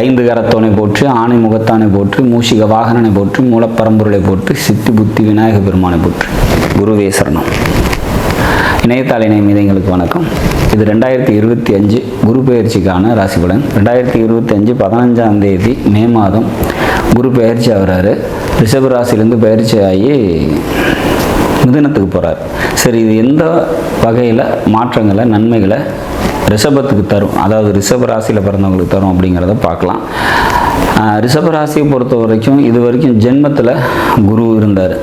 ஐந்து கரத்தோனை போற்று ஆணை முகத்தானை போற்று மூஷிக வாகனனை போற்று மூலப்பரம்பொருளை போற்று சித்தி புத்தி விநாயக பெருமானை போற்று. குருவே சரணம். இணையத்தாள் இணைய மீதங்களுக்கு வணக்கம். இது ரெண்டாயிரத்தி இருபத்தி அஞ்சு குரு பயிற்சிக்கான ராசி பலன். ரெண்டாயிரத்தி இருபத்தி அஞ்சு பதினஞ்சாம் தேதி மே மாதம் குரு பயிற்சி ஆகிறாரு. ரிஷப ராசிலேருந்து பயிற்சி ஆகி மிதனத்துக்கு போகிறார் சரி இது எந்த வகையில் மாற்றங்களை நன்மைகளை ரிஷபத்துக்கு தரும். அதாவது ரிஷப ராசியில் பிறந்தவங்களுக்கு தரும் அப்படிங்கிறத பார்க்கலாம். ரிஷப ராசியை பொறுத்த வரைக்கும் இது வரைக்கும் ஜென்மத்தில் குரு இருந்தார்.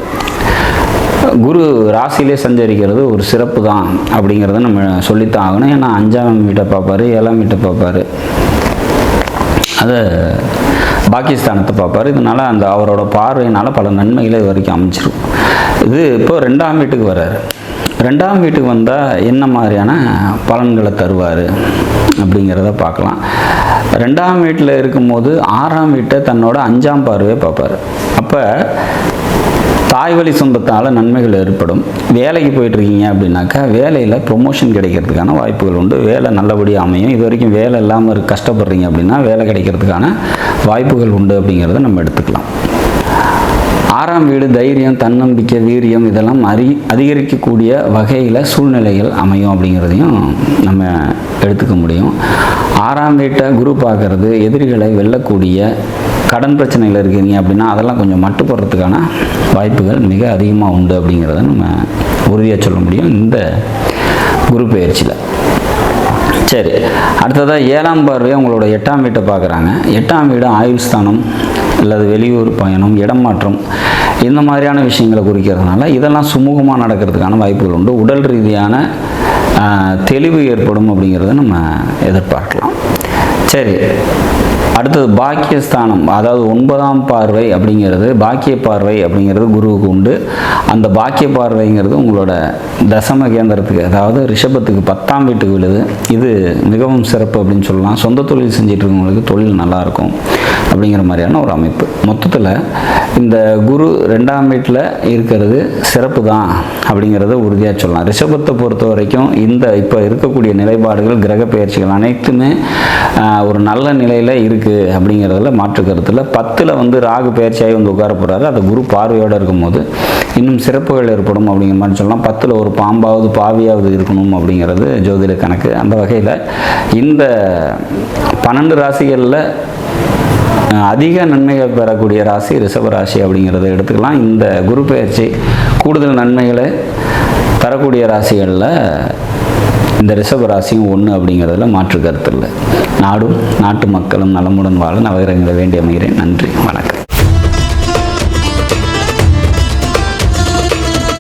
குரு ராசியிலே சஞ்சரிக்கிறது ஒரு சிறப்பு தான் அப்படிங்கிறத நம்ம சொல்லித்தான் ஆகணும். ஏன்னா அஞ்சாம் வீட்டை பார்ப்பார் ஏழாம் வீட்டை பார்ப்பார். அதை பாகிஸ்தானத்தை பார்ப்பார். இதனால் அந்த அவரோட பார்வையினால் பல நன்மைகளை இது வரைக்கும் அமைச்சிருக்கும் இது இப்போ ரெண்டாம் வீட்டுக்கு வர்றாரு. ரெண்டாம் வீட்டுக்கு வந்தால் என்ன மாதிரியான பலன்களை தருவார் அப்படிங்கிறத பார்க்கலாம். ரெண்டாம் வீட்டில் இருக்கும்போது ஆறாம் வீட்டை தன்னோட அஞ்சாம் பார்வையை பார்ப்பார். அப்போ தாய் வழி சொந்தத்தால் நன்மைகள் ஏற்படும். வேலைக்கு போயிட்டுருக்கீங்க அப்படின்னாக்கா வேலையில் ப்ரொமோஷன் கிடைக்கிறதுக்கான வாய்ப்புகள் உண்டு. வேலை நல்லபடியாக அமையும். இது வரைக்கும் வேலை இல்லாமல் இருக்க- கஷ்டப்படுறீங்க அப்படின்னா வேலை கிடைக்கிறதுக்கான வாய்ப்புகள் உண்டு அப்படிங்கிறத நம்ம எடுத்துக்கலாம். ஆறாம் வீடு தைரியம் தன்னம்பிக்கை வீரியம் இதெல்லாம் அறி அதிகரிக்கக்கூடிய வகையில் சூழ்நிலைகள் அமையும் அப்படிங்கிறதையும் நம்ம எடுத்துக்க முடியும். ஆறாம் வீட்டை குரு பார்க்கறது எதிரிகளை வெல்லக்கூடிய கடன் பிரச்சனைகள் இருக்கீங்க அப்படின்னா அதெல்லாம் கொஞ்சம் மட்டுப்படுறதுக்கான வாய்ப்புகள் மிக அதிகமாக உண்டு அப்படிங்கிறத நம்ம உறுதியாக சொல்ல முடியும் இந்த குரு பெயர்ச்சியில் சரி அடுத்ததாக ஏழாம் பார்வையை உங்களோட எட்டாம் வீட்டை பார்க்குறாங்க. எட்டாம் வீடு ஆயுஸ்தானம் அல்லது வெளியூர் பயணம் இடம் மாற்றம் இந்த மாதிரியான விஷயங்களை குறிக்கிறதுனால இதெல்லாம் சுமூகமாக நடக்கிறதுக்கான வாய்ப்புகள் உண்டு. உடல் ரீதியான தெளிவு ஏற்படும் அப்படிங்கிறத நம்ம எதிர்பார்க்கலாம். சரி அடுத்தது பாக்கியஸ்தானம் அதாவது ஒன்பதாம் பார்வை அப்படிங்கிறது பாக்கிய பார்வை அப்படிங்கிறது குருவுக்கு உண்டு. அந்த பாக்கிய பார்வைங்கிறது உங்களோட தசம கேந்திரத்துக்கு அதாவது ரிஷபத்துக்கு பத்தாம் வீட்டுக்கு விழுது. இது மிகவும் சிறப்பு அப்படின்னு சொல்லலாம். சொந்த தொழில் செஞ்சுட்டு இருக்கவங்களுக்கு தொழில் நல்லாயிருக்கும் அப்படிங்கிற மாதிரியான ஒரு அமைப்பு. மொத்தத்தில் இந்த குரு ரெண்டாம் வீட்டில் இருக்கிறது சிறப்பு தான் அப்படிங்கிறத உறுதியாக சொல்லலாம். ரிஷபத்தை பொறுத்த வரைக்கும் இந்த இப்போ இருக்கக்கூடிய நிலைப்பாடுகள் கிரக பெயர்ச்சிகள் அனைத்துமே ஒரு நல்ல நிலையில் இருக்குது அப்படிங்கிறதுல மாற்று கருத்தில் பத்தில் வந்து ராகு பயிற்சியாகி வந்து உட்கார போகிறாரு அது குரு பார்வையோடு இருக்கும்போது இன்னும் சிறப்புகள் ஏற்படும் அப்படிங்கிற மாதிரி சொல்லலாம். பத்தில் ஒரு பாம்பாவது பாவியாவது இருக்கணும் அப்படிங்கிறது ஜோதிட கணக்கு. அந்த வகையில் இந்த பன்னெண்டு ராசிகளில் அதிக நன்மைகள் பெறக்கூடிய ராசி ரிஷப ராசி அப்படிங்கிறத எடுத்துக்கலாம். இந்த குரு பெயர்ச்சி கூடுதல் நன்மைகளை தரக்கூடிய ராசிகளில் இந்த ரிஷப ராசியும் ஒன்று அப்படிங்கிறதுல மாற்று கருத்து இல்லை. நாடும் நாட்டு மக்களும் நலமுடன் வாழ நவகிரகங்களை வேண்டி அமைகிறேன். நன்றி வணக்கம்.